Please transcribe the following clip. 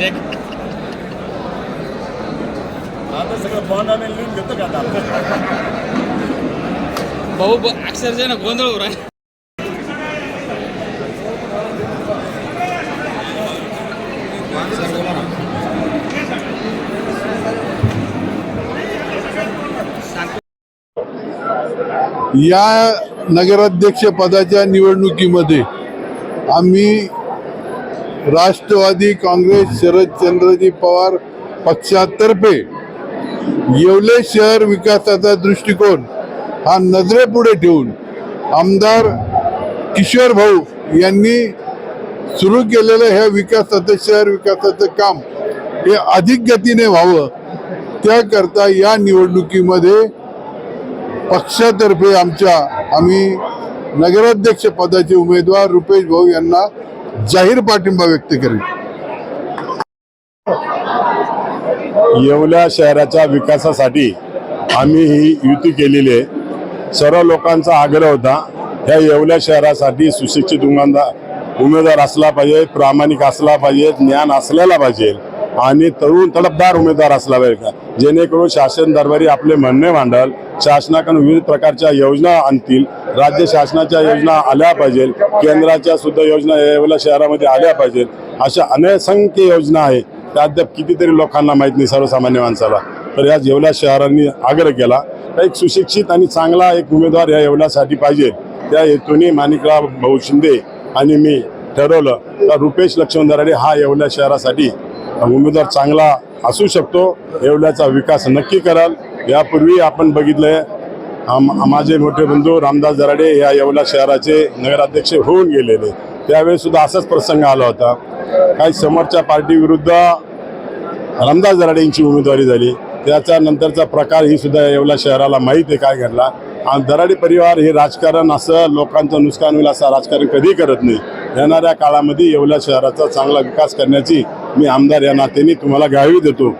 Check आता सगळं bond आणि लिहून घेतो का आता भाऊ अक्षरशः ना गोंधळ राहिला. या नगराध्यक्ष पदाच्या निवडणुकीमध्ये आम्ही राष्ट्रवादी काँग्रेस शरदचंद्रजी पवार पक्षातर्फे येवले शहर विकासाचा दृष्टिकोन हा नजरेपुढे ठेवून आमदार किशोर भाऊ यांनी सुरू केलेलं ह्या विकासाचं शहर विकासाचं काम हे अधिक गतीने व्हावं त्याकरता या निवडणुकीमध्ये पक्षातर्फे आमच्या आम्ही नगराध्यक्ष पदाचे उमेदवार रुपेश भाऊ यांना जाहीर पाठिंबा व्यक्त करेल. येवल्या शहराच्या विकासासाठी आम्ही ही युती केलेली आहे. सर्व लोकांचा आग्रह होता ह्या येवल्या शहरासाठी सुशिक्षित उमेदवार उमेदवार असला पाहिजे प्रामाणिक असला पाहिजे ज्ञान असलेला पाहिजे आणि तरुण तडफदार उमेदवार असला पाहिजे. का जेणेकरून शासन दरबारी आपले म्हणणे मांडल शासनाकडून विविध प्रकारच्या योजना आणतील. राज्य शासनाच्या योजना आल्या पाहिजे. केंद्राच्या सुद्धा योजना येवल्या शहरामध्ये आल्या पाहिजेत अशा अनेसंख्य योजना आहेत. त्या अद्याप कितीतरी लोकांना माहीत नाही सर्वसामान्य माणसाला. तर या येवल्या शहरांनी आग्रह केला. तर एक सुशिक्षित आणि चांगला एक उमेदवार या येवल्यासाठी पाहिजे. त्या हेतूने माणिकराव भाऊ शिंदे आणि मी ठरवलं. तर रुपेश लक्ष्मण दराडे हा येवल्या शहरासाठी उमेदवार चांगला असू शकतो. येवल्याचा विकास नक्की कराल. यापूर्वी आपण बघितलंय आम- माझे मोठे बंधू रामदास दराडे या येवला शहराचे नगराध्यक्ष होऊन गेलेले. त्यावेळेस सुद्धा असाच प्रसंग आला होता. काही समोरच्या पार्टीविरुद्ध रामदास दराडे यांची उमेदवारी झाली. त्याच्या नंतरचा प्रकार ही सुद्धा येवला शहराला माहीत आहे काय घडला. आणि दराडे परिवार हे राजकारण असं लोकांचं नुकसान होईल असं राजकारण कधी करत नाही. येणाऱ्या काळामध्ये येवला शहराचा चांगला विकास करण्याची मी आमदार या नात्याने तुम्हाला ग्वाही देतो.